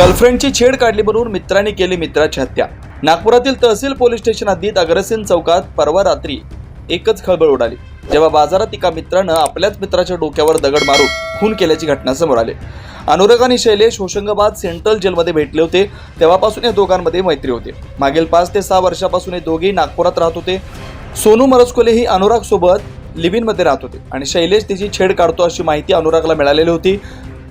गर्लफ्रेंडची छेड काढली म्हणून मित्राने केली मित्राची हत्या. नागपुरातील तहसील पोलीस स्टेशन हद्दीत अग्रसेन चौकात परवा रात्री एकच खळबळ उडाली. जेव्हा बाजारात एका मित्रानं आपल्याच मित्राच्या डोक्यावर दगड मारून खून केल्याची घटना समोर आली. अनुराग आणि शैलेश होशंगाबाद सेंट्रल जेलमध्ये भेटले होते. तेव्हापासून या दोघांमध्ये मैत्री होते. मागील पाच ते सहा वर्षापासून हे दोघेही नागपुरात राहत होते. सोनू मरसकोले ही अनुराग सोबत लिव्हिनमध्ये राहत होते आणि शैलेश तिची छेड काढतो अशी माहिती अनुरागला मिळालेली होती.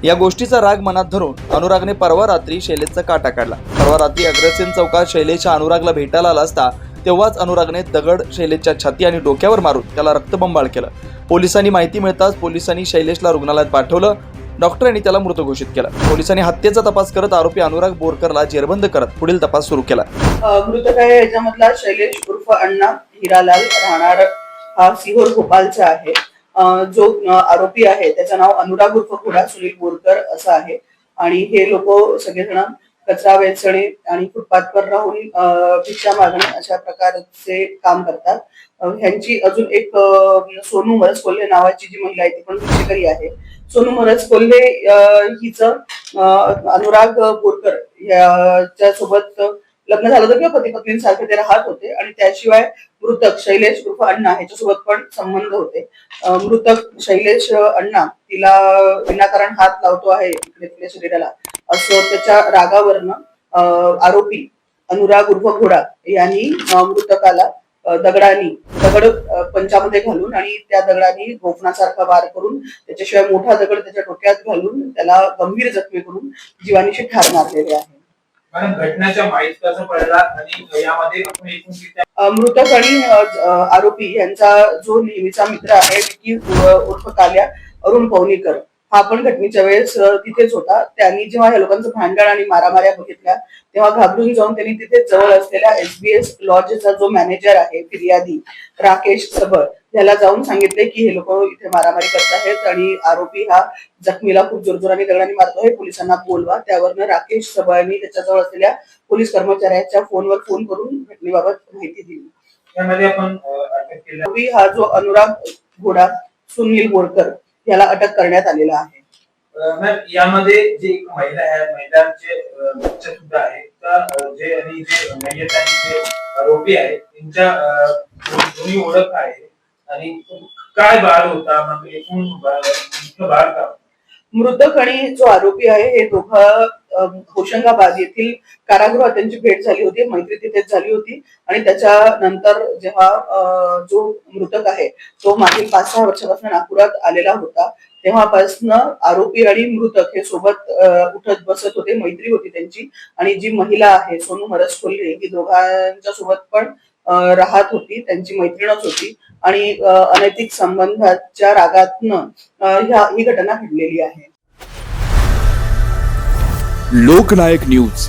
या गोष्टीचा राग मनात धरून अनुरागने परवा रात्री शैलेशचा काटा काढला. परवा रात्री अग्रसेन चौकात शैलेशच्या अनुरागला भेटायला आला असता तेव्हाच अनुरागने दगड शैलेशच्या छाती आणि डोक्यावर मारून त्याला रक्तबंबाळ केलं. पोलिसांनी माहिती मिळताच पोलिसांनी शैलेशला रुग्णालयात पाठवलं. डॉक्टरांनी त्याला मृत घोषित केलं. पोलिसांनी हत्येचा तपास करत आरोपी अनुराग बोरकरला जेरबंद करत पुढील तपास सुरू केला. याच्यामधला शैलेश उर्फ अण्णा हिरालाल राहणार हा सिहोर भोपालचा आहे. जो आरोपी आहे त्याचं नाव अनुराग उर्फ खुडा सुनील बोरकर असं आहे. आणि हे लोक सगळेजण कचरा वेचणे आणि फुटपाथवर राहून भिक्षा मागणे अशा प्रकारचे काम करतात. ह्यांची अजून एक सोनू मरस कोल्हे नावाची जी महिला आहे ती पण भिक्षेकरी आहे. सोनू मरस कोल्हे हिचं अ, अनुराग बोरकर याच्या सोबत लग्न झालं होतं किंवा पती पत्नींसारखे ते राहत होते. आणि त्याशिवाय मृतक शैलेश उर्फ अण्णा ह्याच्यासोबत पण संबंध होते. मृतक शैलेश अण्णा तिला विनाकारण हात लावतो आहे इकडे तिच्या शरीराला. असं त्याच्या रागावरनं अं, आरोपी अनुराग उर्फ घोडा यांनी मृतकाला दगडानी दगड पंचामध्ये घालून आणि त्या दगडानी गोफणासारखा वार करून त्याच्याशिवाय मोठा दगड त्याच्या डोक्यात घालून त्याला गंभीर जखमी करून जीवानीशी ठार मारलेले आहे. कारण घटनाच्या माहितीचा पडला आणि यामध्ये आपण एकूण किती मृतक आणि आरोपी यांचा जो नेहमीचा मित्र आहे की उर्फ काल्या अरुण पवनीकर. हा पण घटनेच्या वेळेस तिथेच होता. त्यांनी जेव्हा या लोकांचं भांडण आणि मारामाऱ्या बघितल्या तेव्हा घाबरून जाऊन त्यांनी तिथे जवळ असलेल्या एसबीएस लॉजचा जो मॅनेजर आहे फिर्यादी राकेश सबळ याला जाऊन सांगितले की हे लोक इथे मारामारी करत आहेत आणि आरोपी हा जखमीला खूप जोरजोराने दगडाने मारतोय. पोलिसांना बोलवा. त्यावरनं राकेश सबळनी त्याच्याजवळ असलेल्या पोलीस कर्मचाऱ्याच्या फोनवर फोन करून घटनेबाबत माहिती दिली. पूर्वी हा जो अनुराग घोडा सुनील बोरकर याला अटक करण्यात आलेला आहे. मॅम यामध्ये जी एक महिला आहे महिलांचे बच्चा सुद्धा आहे तर जे आणि जे मयत आणि जे आरोपी आहे त्यांच्या दोन्ही ओळख आहे. आणि काय बाळ होता मग एकूण बाळ- बाळ का मृतक आणि जो आरोपी आहे हे दोघं होशंगाबाद येथील कारागृहात त्यांची भेट झाली होती मैत्री तिथेच झाली होती. आणि त्याच्यानंतर जेव्हा जो मृतक आहे तो मागील पाच सहा वर्षापासून नागपुरात आलेला होता तेव्हापासनं आरोपी आणि मृतक हे सोबत उठत बसत होते मैत्री होती त्यांची. आणि जी महिला आहे सोनू मरस कोल्हे ही दोघांच्या सोबत पण राहत होती त्यांची मैत्रीणच होती आणि अनैतिक संबंधाच्या रागातनं ह्या ही घटना घडलेली आहे. लोकनायक न्यूज.